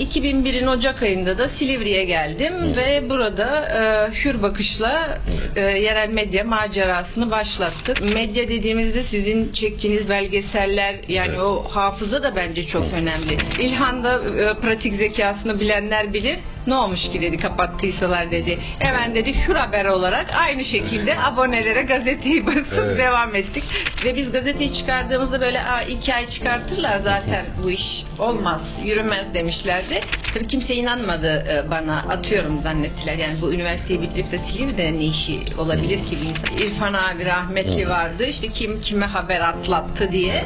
2001'in Ocak ayında da Silivri'ye geldim ve burada e, hür bakışla e, yerel medya macerasını başlattık. Medya dediğimizde sizin çektiğiniz belgeseller yani o hafıza da bence çok önemli. İlhan da e, pratik zekasını bilenler bilir. Ne olmuş ki dedi kapattıysalar dedi. Hemen dedi hür haber olarak aynı şekilde abonelere gazeteyi basıp Evet. devam ettik. Ve biz gazeteyi çıkardığımızda böyle Aa, iki ay çıkartırlar zaten bu iş olmaz yürümez demişlerdi. Tabii kimse inanmadı e, bana atıyorum zannettiler. Yani bu üniversiteyi bitirip de Silivri'de ne işi olabilir ki bir insan. İrfan abi rahmetli vardı işte kim kime haber atlattı diye.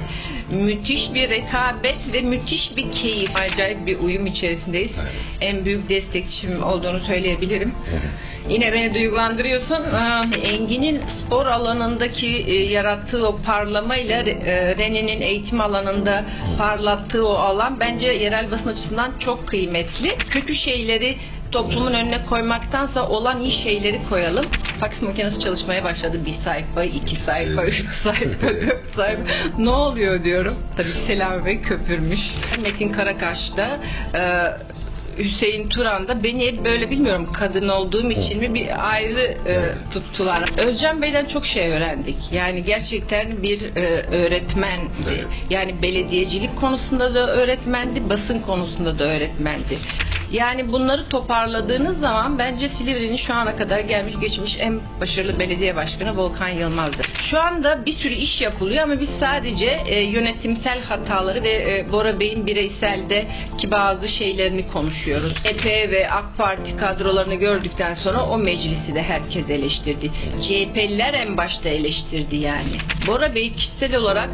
Müthiş bir rekabet ve müthiş bir keyif. Acayip bir uyum içerisindeyiz. En büyük destekçim olduğunu söyleyebilirim. Yine beni duygulandırıyorsun. Engin'in spor alanındaki e, yarattığı o parlamayla e, Rene'nin eğitim alanında parlattığı o alan bence yerel basın açısından çok kıymetli. Kötü şeyleri toplumun önüne koymaktansa olan iyi şeyleri koyalım. Faks makinesi çalışmaya başladı. Bir sayfa, iki sayfa, üç sayfa, dört sayfa. Ne oluyor diyorum. Tabii ki Selami Bey köpürmüş. Metin Karakaş da e, Hüseyin Turan da beni hep böyle bilmiyorum kadın olduğum için mi bir ayrı e, tuttular. Özcan Bey'den çok şey öğrendik. Yani gerçekten bir e, öğretmendi. Yani belediyecilik konusunda da öğretmendi, basın konusunda da öğretmendi. Yani bunları toparladığınız zaman bence Silivri'nin şu ana kadar gelmiş geçmiş en başarılı belediye başkanı Volkan Yılmaz'dır. Şu anda bir sürü iş yapılıyor ama biz sadece e, yönetimsel hataları ve e, Bora Bey'in bireyselde ki bazı şeylerini konuşuyoruz. EP ve AK Parti kadrolarını gördükten sonra o meclisi de herkes eleştirdi. CHP'liler en başta eleştirdi yani. Bora Bey kişisel olarak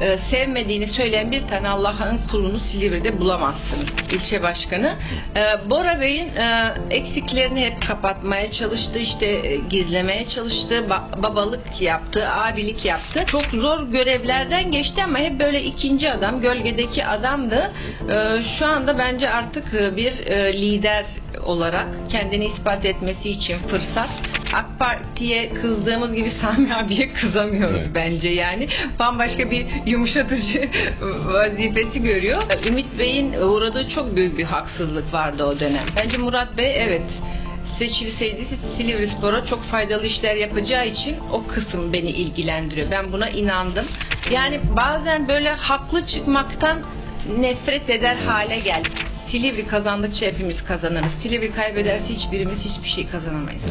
e, sevmediğini söyleyen bir tane Allah'ın kulunu Silivri'de bulamazsınız. İlçe başkanı. E, Bora Bey'in e, eksiklerini hep kapatmaya çalıştı. işte e, gizlemeye çalıştı. ba- babalık yaptı. Abilik yaptı. Çok zor görevlerden geçti ama hep böyle ikinci adam, gölgedeki adamdı. E, şu anda bence artık e, bir e, lider olarak kendini ispat etmesi için fırsat. AK Parti'ye kızdığımız gibi Sami abiye kızamıyoruz bence yani. Bambaşka bir yumuşatıcı vazifesi görüyor. Ümit Bey'in uğradığı çok büyük bir haksızlık vardı o dönem. Bence Murat Bey evet seçilseydi Silivri Spor'a çok faydalı işler yapacağı için o kısım beni ilgilendiriyor. Ben buna inandım. Yani bazen böyle haklı çıkmaktan nefret eder hale geldi. Silivri kazandıkça hepimiz kazanırız. Silivri kaybederse hiçbirimiz hiçbir şey kazanamayız.